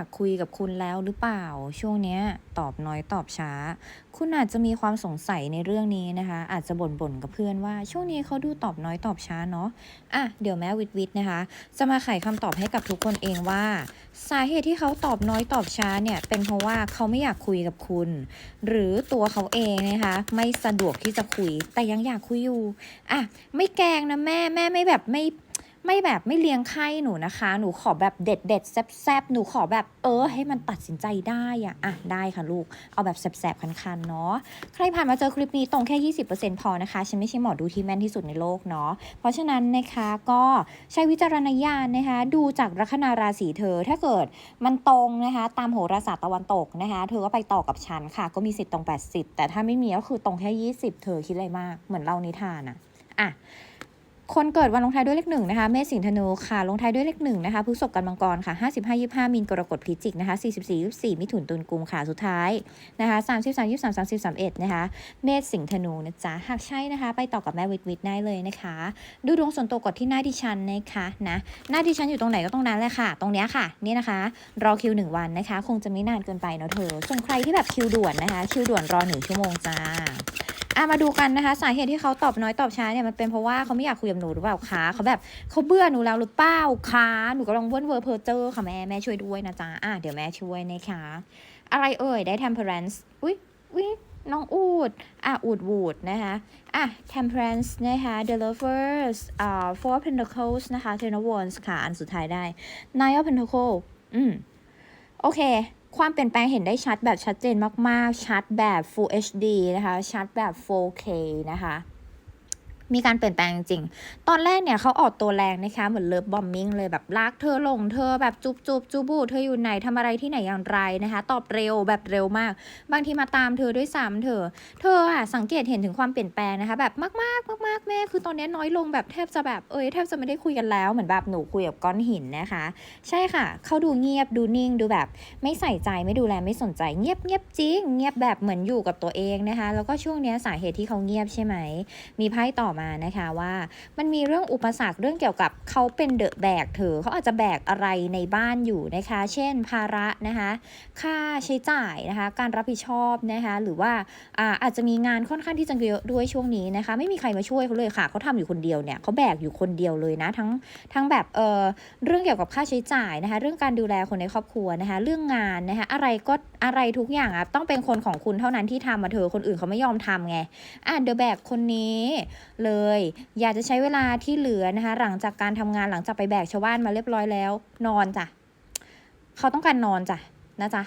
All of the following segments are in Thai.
ากคุยกับคุณแล้วหรือเปล่า ช่วงนี้ตอบน้อยตอบช้า คุณอาจจะมีความสงสัยในเรื่องนี้นะคะ อาจจะบ่นๆกับเพื่อนว่า ช่วงนี้เขาดูตอบน้อยตอบช้าเนาะอะเดี๋ยวแม่วิทวิทนะคะ จะมาไขคำตอบให้กับทุกคนเองว่า สาเหตุที่เขาตอบน้อยตอบช้าเนี่ยเป็นเพราะว่าเขาไม่อยากคุยกับคุณ หรือตัวเขาเองนะคะ ไม่สะดวกที่จะคุยแต่ยังอยากคุยอยู่อะไม่แกล้งนะแม่แม่ไม่แบบไม่ ไม่แบบไม่เลี้ยงไข้หนูนะคะ หนูขอแบบเด็ดเด็ดๆแซบหนูขอแบบเออ ให้มันตัดสินใจได้อะอะได้ค่ะลูก เอาแบบแสบๆคันๆเนาะ ใครผ่านมาเจอคลิปนี้ตรงแค่ 20%พอนะคะ ฉันไม่ใช่หมอดูที่แม่นที่สุดในโลกเนาะ เพราะฉะนั้นนะคะก็ใช้วิจารณญาณนะคะ ดูจากลัคนาราศีเธอ ถ้าเกิดมันตรงนะคะ ตามโหราศาสตร์ตะวันตกนะคะ เธอก็ไปต่อกับฉันค่ะ ก็มีสิทธิ์ตรง 80 แต่ถ้าไม่มีก็คือตรงแค่ 20 เธอคิดอะไรมาก เหมือนเล่านิทานอะอะ คนเกิดวันลงท้ายด้วยเลขหนึ่งนะคะ เมษสิงห์ธนูค่ะ ลงท้ายด้วยเลขหนึ่งนะคะพฤษภกันมังกรค่ะ55 25มีนกรกฎพิจิกนะคะ44 24มิถุนตุลกุมค่ะสุดท้ายนะคะ33 23 30 31นะคะ เมษสิงห์ธนูนะจ๊ะหากใช่นะคะ ไปต่อกับแม่วิทวิทได้เลยนะคะ ดูดวงส่วนตัวกดที่หน้าดิฉันนะคะนะหน้าดิฉันอยู่ตรงไหนก็ตรงนั้นแหละค่ะ ตรงเนี้ยค่ะนี่นะคะรอคิวหนึ่งวันนะคะ คงจะไม่นานเกินไปเนาะเธอส่วนใครที่แบบคิวด่วนนะคะ คิวด่วนรอหนึ่งชั่วโมงจ้า อะมาดูกันนะคะ สาเหตุที่เขาตอบน้อยตอบช้าเนี่ยมันเป็นเพราะว่าเขาไม่อยากคุยกับหนูหรือเปล่าคะเขาแบบเขาเบื่อหนูแล้วหรือเปล่าคะหนูกำลังเว่นเวอร์เพอร์เจอร์ค่ะแม่แม่ช่วยด้วยนะจ๊ะอะเดี๋ยวแม่ช่วยนะคะ อะไรเอ่ยได้ temperance อุ้ยอุ้ยน้องอูด อะ อูดวูดนะคะอะ temperance นะคะ the lovers อ่า four pentacles นะคะ ten of wands ค่ะ อันสุดท้ายได้ nine of pentacles อืม โอเค ความเปลี่ยนแปลงเห็นได้ชัดแบบชัดเจนมาก ๆ ชัดแบบ Full HD นะคะ ชัดแบบ 4K นะคะ มีการเปลี่ยนแปลงจริง ตอนแรกเนี่ยเขาออกตัวแรงนะคะ เหมือนเลิฟบอมบิ g เลยแบบรักเธอลงเธอแบบจุบจุบจูบูเธออยู่ไหนทำอะไรที่ไหนอย่างไรนะคะ ตอบเร็วแบบเร็วมาก บางทีมาตามเธอด้วยซ้ำเธอ เธออะสังเกตเห็นถึงความเปลี่ยนแปลงนะคะ แบบมากๆมากๆแม่คือตอนนี้น้อยลงแบบแทบจะแบบเอ้ยแทบจะไม่ได้คุยกันแล้วเหมือนแบบหนูคุยกับก้อนหินนะคะ ใช่ค่ะเขาดูเงียบดูนิ่งดูแบบ ไม่ใส่ใจไม่ดูแลไม่สนใจเงียบเงียบจริง เงียบแบบเหมือนอยู่กับตัวเองนะคะ แล้วก็ช่วงเนี้ยสาเหตุที่เขาเงียบใช่ไหมมีไพ่ต่อมานะคะว่า มันมีเรื่องอุปสรรคเรื่องเกี่ยวกับเขาเป็นเดอะแบกเธอเขาอาจจะแบกอะไรในบ้านอยู่นะคะ เช่นภาระนะคะ ค่าใช้จ่ายนะคะ การรับผิดชอบนะคะ หรือว่าอาอาจจะมีงานค่อนข้างที่จะเยอะด้วยช่วงนี้นะคะ ไม่มีใครมาช่วยเขาเลยค่ะเขาทำอยู่คนเดียวเนี่ยเขาแบกอยู่คนเดียวเลยนะทั้งทั้งแบบเออเรื่องเกี่ยวกับค่าใช้จ่ายนะคะ เรื่องการดูแลคนในครอบครัวนะคะ เรื่องงานนะคะอะไรก็อะไรทุกอย่างอะต้องเป็นคนของคุณเท่านั้นที่ทำมาเธอคนอื่นเขาไม่ยอมทำไงอะเดอะแบกคนนี้เลย อยากจะใช้เวลาที่เหลือนะคะ หลังจากการทำงานหลังจากไปแบกชาวบ้านมาเรียบร้อยแล้ว นอนจ้ะเขาต้องการนอนจ้ะนะจ๊ะ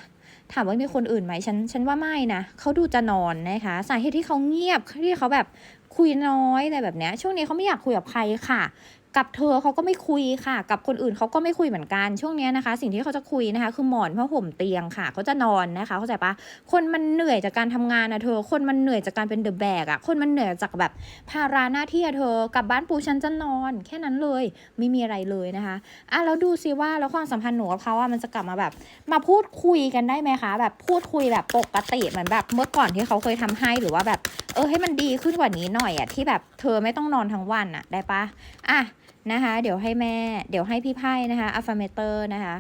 ถามว่ามีคนอื่นไหมฉันฉันว่าไม่นะเขาดูจะนอนนะคะ สาเหตุที่เขาเงียบที่เขาแบบคุยน้อยอะไรแบบเนี้ยช่วงนี้เขาไม่อยากคุยกับใครค่ะ กับเธอเขาก็ไม่คุยค่ะ กับคนอื่นเขาก็ไม่คุยเหมือนกันช่วงนี้นะคะ สิ่งที่เขาจะคุยนะคะ คือหมอนผ้าห่มเตียงค่ะเขาจะนอนนะคะ เข้าใจปะคนมันเหนื่อยจากการทำงานนะเธอ คนมันเหนื่อยจากการเป็นเดอะแบกอะคนมันเหนื่อยจากแบบภาระหน้าที่อะเธอกลับบ้านปูฉันจะนอน แค่นั้นเลย ไม่มีอะไรเลยนะคะอะแล้วดูซิว่าแล้วความสัมพันธ์หนูกับเขาอะมันจะกลับมาแบบ มาพูดคุยกันได้ไหมคะ แบบพูดคุยแบบปกติเหมือนแบบเมื่อก่อนที่เขาเคยทำให้หรือว่าแบบ เออให้มันดีขึ้นกว่านี้หน่อยอะที่แบบเธอไม่ต้องนอนทั้งวันอะได้ปะอะ นะคะ เดี๋ยวให้แม่ เดี๋ยวให้พี่ไพ่นะคะ affirmator นะคะ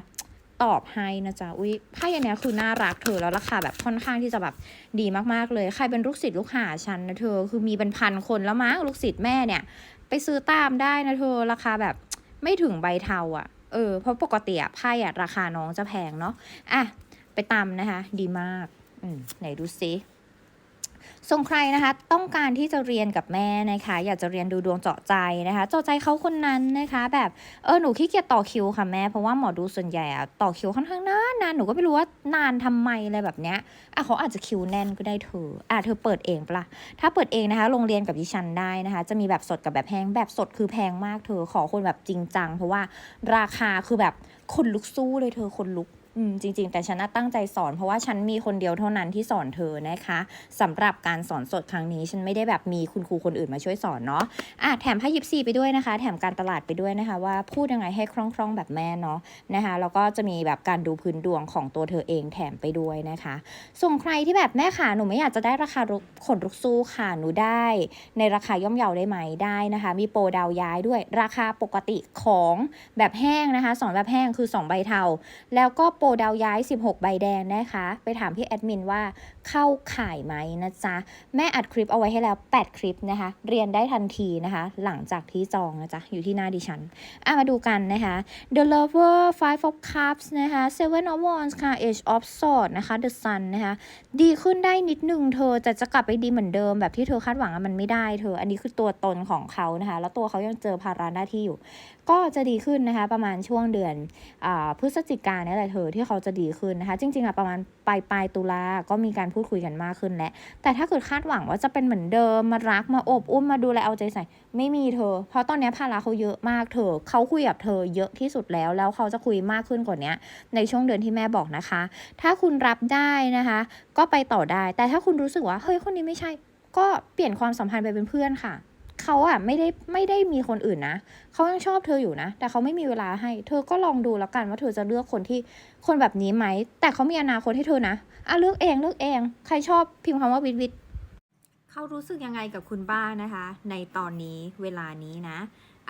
ตอบให้นะจ๊ะอุ้ยไพ่อันนี้คือน่ารักเธอแล้วราคาแบบค่อนข้างที่จะแบบดีมากๆเลย ใครเป็นลูกศิษย์ลูกหาฉันนะเธอคือมีเป็นพันคนแล้วมั้งลูกศิษย์แม่เนี่ย ไปซื้อตามได้นะเธอราคาแบบไม่ถึงใบเทาอะ่ะเออเพราะปกติอะไพ่อะราคาน้องจะแพงเนาะอะไปตามนะคะ ดีมาก อืมไหนดูซิ ส่งใครนะคะต้องการที่จะเรียนกับแม่นะคะอยากจะเรียนดูดวงเจาะใจนะคะเจาะใจเขาคนนั้นนะคะ แบบเออหนูขี้เกียจต่อคิวค่ะแม่เพราะว่าหมอดูส่วนใหญ่อะต่อคิวค่อนข้างนานนานหนูก็ไม่รู้ว่านานทำไมอะไรแบบเนี้ยอะเขาอาจจะคิวแน่นก็ได้เธออะเธอเปิดเองปะล่ะถ้าเปิดเองนะคะโรงเรียนกับดิฉันได้นะคะ จะมีแบบสดกับแบบแพงแบบสดคือแพงมากเธอขอคนแบบจริงจัง เพราะว่าราคาคือแบบคนลุกสู้เลยเธอคนลุก อืมจริง ๆ แต่ฉันน่ะตั้งใจสอนเพราะว่าฉันมีคนเดียวเท่านั้นที่สอนเธอนะคะสำหรับการสอนสดครั้งนี้ ฉันไม่ได้แบบมีคุณครูคนอื่นมาช่วยสอนเนาะอะแถมไพ่ยิปซีไปด้วยนะคะ แถมการตลาดไปด้วยนะคะ ว่าพูดยังไงให้คล่องๆแบบแม่เนาะนะคะแล้วก็จะมีแบบการดูพื้นดวงของตัวเธอเองแถมไปด้วยนะคะ ส่งใครที่แบบแม่ค่ะหนูไม่อยากจะได้ราคาขนลุกสู้ค่ะหนูได้ ในราคาย่อมเยาได้ไหมได้นะคะ มีโปรดาวย้ายด้วยราคาปกติของแบบแห้งนะคะสอนแบบแห้งคือ 2 ใบเทาแล้วก็โปรดาวย้าย 16 ใบแดงนะคะ ไปถามพี่แอดมินว่าเข้าข่ายไหมนะจ๊ะ แม่อัดคลิปเอาไว้ให้แล้ว 8 คลิปนะคะ เรียนได้ทันทีนะคะ หลังจากที่จองนะจ๊ะ อยู่ที่หน้าดิฉันอะมาดูกันนะคะ The Lover Five of Cups นะคะ Seven of Wands ค่ะ Age of Swords นะคะ The Sun นะคะ ดีขึ้นได้นิดนึงเธอแต่จะกลับไปดีเหมือนเดิมแบบที่เธอคาดหวังอะมันไม่ได้เธอ อันนี้คือตัวตนของเขานะคะ แล้วตัวเขายังเจอภาระหน้าที่อยู่ก็จะดีขึ้นนะคะ ประมาณช่วงเดือนอพฤศจิกายนนี่แหละเธอที่เขาจะดีขึ้นนะคะ จริงๆอะประมาณปลายปลายตุลาก็มีการพูดคุยกันมากขึ้นแหล้วแต่ถ้าเกิดคาดหวังว่าจะเป็นเหมือนเดิมมารักมาอบอุ้มมาดูแลเอาใจใส่ ไม่มีเธอ เพราะตอนนี้ภาระเขาเยอะมากเธอเขาคุยกับเธอเยอะที่สุดแล้ว แล้วเขาจะคุยมากขึ้นกว่านี้ในช่วงเดือนที่แม่บอกนะคะ ถ้าคุณรับได้นะคะ ก็ไปต่อได้ แต่ถ้าคุณรู้สึกว่าเฮ้ยคนนี้ไม่ใช่ ก็เปลี่ยนความสัมพันธ์ไปเป็นเพื่อนค่ะ เขาอะไม่ได้ไม่ได้มีคนอื่นนะเขายังชอบเธออยู่นะ แต่เขาไม่มีเวลาให้ เธอก็ลองดูแล้วกันว่าเธอจะเลือกคนที่คนแบบนี้ไหม แต่เขามีอนาคตให้เธอนะอะเลือกเองเลือกเอง ใครชอบพิมพ์คำว่าวิทวิทเขารู้สึกยังไงกับคุณบ้านะคะ ในตอนนี้เวลานี้นะ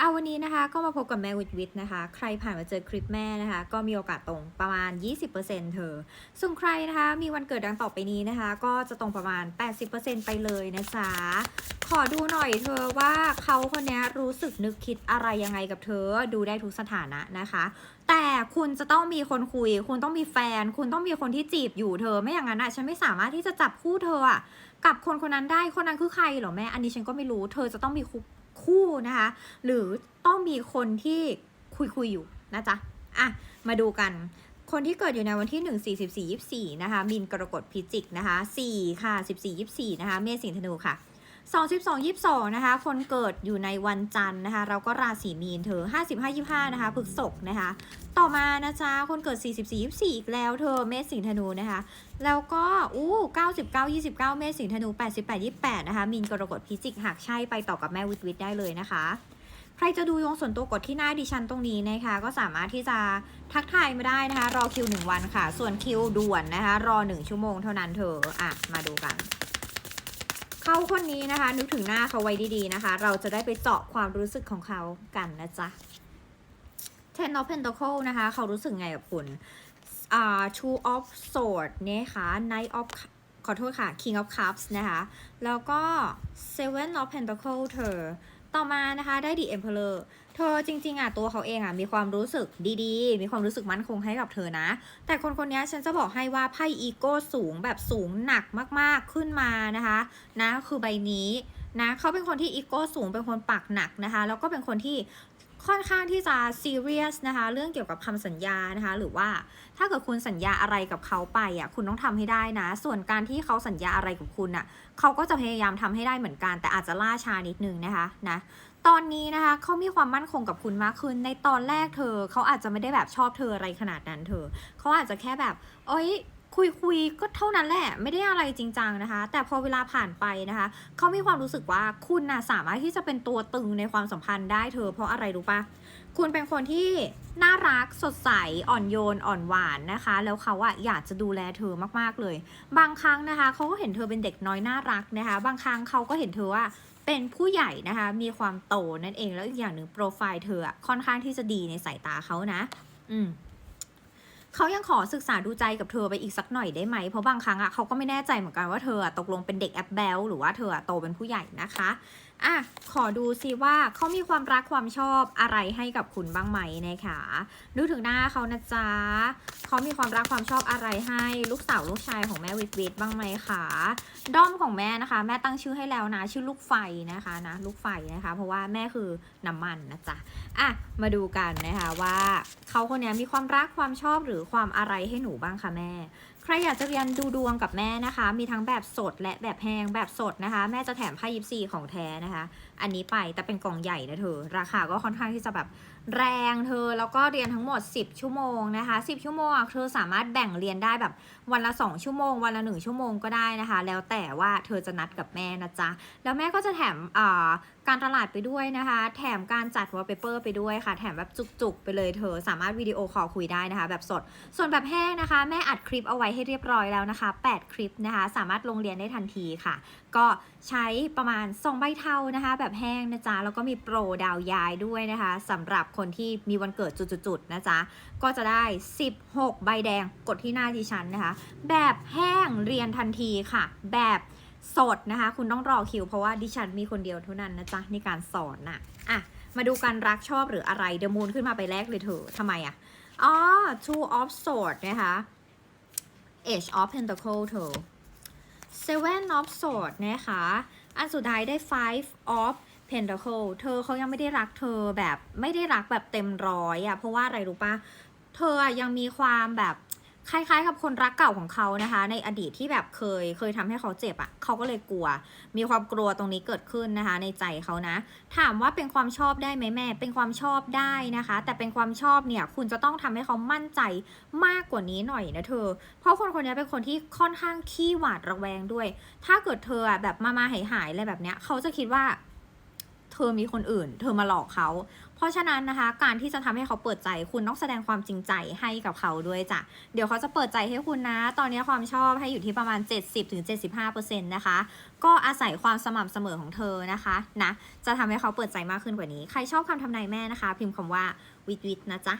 อาวันนี้นะคะก็มาพบกับแม่วิทวิทนะคะ ใครผ่านมาเจอคลิปแม่นะคะ ก็มีโอกาสตรงประมาณ 20%เธอ ส่วนใครนะคะมีวันเกิดดังต่อไปนี้นะคะ ก็จะตรงประมาณ 80%ไปเลยนะจ๊ะขอดูหน่อยเธอว่าเขาคนนี้รู้สึกนึกคิดอะไรยังไงกับเธอ ดูได้ทุกสถานะนะคะ แต่คุณจะต้องมีคนคุย คุณต้องมีแฟน คุณต้องมีคนที่จีบอยู่เธอ ไม่อย่างนั้นอะฉันไม่สามารถที่จะจับคู่เธออะกับคนคนนั้นได้คนนั้นคือใครเหรอแม่ อันนี้ฉันก็ไม่รู้ เธอจะต้องมี คู่นะคะ หรือต้องมีคนที่คุยคุยอยู่นะจ๊ะอะมาดูกัน คนที่เกิดอยู่ในวันที่ 1 4 14 24 นะคะ มินกรกฎพิจิกนะคะ 4 ค่ะ 14 24 นะคะ เมษสิงห์ธนูค่ะ 2 12 22 นะคะ คนเกิดอยู่ในวันจันทร์นะคะ เราก็ราศีมีนเธอ 55 25 นะคะพฤษภนะคะ ต่อมานะจ๊ะ คนเกิด 44 24 อีกแล้วเธอ เมษสิงธนูนะคะ แล้วก็อู้99 29 เมษสิงธนู 88 28 นะคะมินกรกฎพิจิก หากใช่ไปต่อกับแม่วิทวิทได้เลยนะคะ ใครจะดูดวงส่วนตัวกดที่หน้าดิฉันตรงนี้นะคะ ก็สามารถที่จะทักทายมาได้นะคะ รอคิว 1 วันค่ะ ส่วนคิวด่วนนะคะ รอ 1 ชั่วโมงเท่านั้นเธอ อะ มาดูกัน เขาคนนี้นะคะ นึกถึงหน้าเขาไว้ดีๆนะคะ เราจะได้ไปเจาะความรู้สึกของเขากันนะจ๊ะ Ten of Pentacle นะคะ เขารู้สึกไงกับคุณอ่า Two of Swords เนี่ยค่ะ Knight of ขอโทษค่ะ King of Cups นะคะ แล้วก็ Seven of Pentacle เธอ ต่อมานะคะ ได้ The Emperor เธอจริง ๆอะตัวเขาเองอะมีความรู้สึกดีๆ มีความรู้สึกมั่นคงให้กับเธอนะ แต่คนคนนี้ฉันจะบอกให้ว่าไพ่อีโก้สูงแบบสูงหนักมากๆขึ้นมานะคะนะคือใบนี้นะเขาเป็นคนที่อีโก้สูงเป็นคนปากหนักนะคะ แล้วก็เป็นคนที่ค่อนข้างที่จะซีเรียสนะคะเรื่องเกี่ยวกับคำสัญญานะคะ หรือว่าถ้าเกิดคุณสัญญาอะไรกับเขาไปอะคุณต้องทำให้ได้นะ ส่วนการที่เขาสัญญาอะไรกับคุณอะเขาก็จะพยายามทำให้ได้เหมือนกัน แต่อาจจะล่าช้านิดนึงนะคะนะ ตอนนี้นะคะเขามีความมั่นคงกับคุณมากขึ้น ในตอนแรกเธอเขาอาจจะไม่ได้แบบชอบเธออะไรขนาดนั้นเธอเขาอาจจะแค่แบบเอ้ยคุยคุยก็เท่านั้นแหละ ไม่ได้อะไรจริงจังนะคะ แต่พอเวลาผ่านไปนะคะเขามีความรู้สึกว่าคุณน่ะสามารถที่จะเป็นตัวตึงในความสัมพันธ์ได้เธอ เพราะอะไรรู้ปะคุณเป็นคนที่น่ารักสดใสอ่อนโยนอ่อนหวานนะคะ แล้วเขาอะอยากจะดูแลเธอมากๆเลย บางครั้งนะคะเขาก็เห็นเธอเป็นเด็กน้อยน่ารักนะคะ บางครั้งเขาก็เห็นเธอว่า เป็นผู้ใหญ่นะคะ มีความโตนั่นเองแล้วอีกอย่างหนึ่งโปรไฟล์เธออะค่อนข้างที่จะดีในสายตาเขานะ อืมเขายังขอศึกษาดูใจกับเธอไปอีกสักหน่อยได้ไหม เพราะบางครั้งอะเขาก็ไม่แน่ใจเหมือนกันว่าเธออะตกลงเป็นเด็กแอปเบลหรือว่าเธออะโตเป็นผู้ใหญ่นะคะ อะขอดูซิว่าเขามีความรักความชอบอะไรให้กับคุณบ้างไหมนะคะดูถึงหน้าเขานะจ๊ะเขามีความรักความชอบอะไรให้ลูกสาวลูกชายของแม่วิทวิทบ้างไหมคะด้อมของแม่นะคะ แม่ตั้งชื่อให้แล้วนะชื่อลูกไฟนะคะนะลูกไฟนะคะ เพราะว่าแม่คือน้ำมันนะจ๊ะอะมาดูกันนะคะว่าเขาคนนี้มีความรักความชอบหรือความอะไรให้หนูบ้างคะแม่ ใครอยากจะเรียนดูดวงกับแม่นะคะ มีทั้งแบบสดและแบบแห้งแบบสดนะคะ แม่จะแถมไพ่ยิปซีของแท้นะคะ อันนี้ไปแต่เป็นกล่องใหญ่นะเธอ ราคาก็ค่อนข้างที่จะแบบ แรงเธอแล้วก็เรียนทั้งหมด 10 ชั่วโมงนะคะ 10 ชั่วโมงเธอสามารถแบ่งเรียนได้แบบวันละ 2 ชั่วโมง วันละ 1 ชั่วโมงก็ได้นะคะ แล้วแต่ว่าเธอจะนัดกับแม่นะจ๊ะ แล้วแม่ก็จะแถมการตลาดไปด้วยนะคะ แถมการจัดวอลเปเปอร์ไปด้วยค่ะ แถมแบบจุกๆ ไปเลยเธอสามารถวิดีโอคอลคุยได้นะคะ แบบสด ส่วนแบบแห้งนะคะ แม่อัดคลิปเอาไว้ให้เรียบร้อยแล้วนะคะ 8 คลิปนะคะ สามารถลงเรียนได้ทันทีค่ะ ก็ใช้ประมาณ2ใบเท่านะคะ แบบแห้งนะจ๊ะแล้วก็มีโปรดาวย้ายด้วยนะคะสำหรับคนที่มีวันเกิดจุดๆนะจ๊ะ ก็จะได้ 16 ใบแดงกดที่หน้าดิฉันนะคะ แบบแห้งเรียนทันทีค่ะ แบบสดนะคะ คุณต้องรอคิวเพราะว่าดิฉันมีคนเดียวเท่านั้นนะจ๊ะในการสอนน่ะอะ มาดูกันรักชอบหรืออะไรเดมูนขึ้นมาไปแรกเลยเถอะทำไมอะอ๋อ two of swords นะคะ Age of Pentacle เธอ Seven of Swords นะคะ อันสุดท้ายได้ Five of Pentacle เธอเขายังไม่ได้รักเธอแบบไม่ได้รักแบบเต็มร้อยอะเพราะว่าอะไรรู้ปะเธอยังมีความแบบคล้ายๆกับคนรักเก่าของเขานะคะ ในอดีตที่แบบเคยเคยทำให้เขาเจ็บอะเขาก็เลยกลัว มีความกลัวตรงนี้เกิดขึ้นนะคะ ในใจเขานะ ถามว่าเป็นความชอบได้ไหมแม่ เป็นความชอบได้นะคะ แต่เป็นความชอบเนี่ย คุณจะต้องทำให้เขามั่นใจมากกว่านี้หน่อยนะเธอ เพราะคนคนนี้เป็นคนที่ค่อนข้างขี้หวาดระแวงด้วย ถ้าเกิดเธอแบบมามาหายหายๆอะไรแบบเนี้ยเขาจะคิดว่า เธอมีคนอื่น เธอมาหลอกเขา เพราะฉะนั้นนะคะ การที่จะทำให้เขาเปิดใจคุณต้องแสดงความจริงใจให้กับเขาด้วยจ้ะ เดี๋ยวเขาจะเปิดใจให้คุณนะ ตอนนี้ความชอบให้อยู่ที่ประมาณ 70-75%นะคะ ก็อาศัยความสม่ำเสมอของเธอนะคะนะ จะทำให้เขาเปิดใจมากขึ้นกว่านี้ ใครชอบคำทำนายแม่นะคะ พิมพ์คำว่าวิทวิทนะจ๊ะ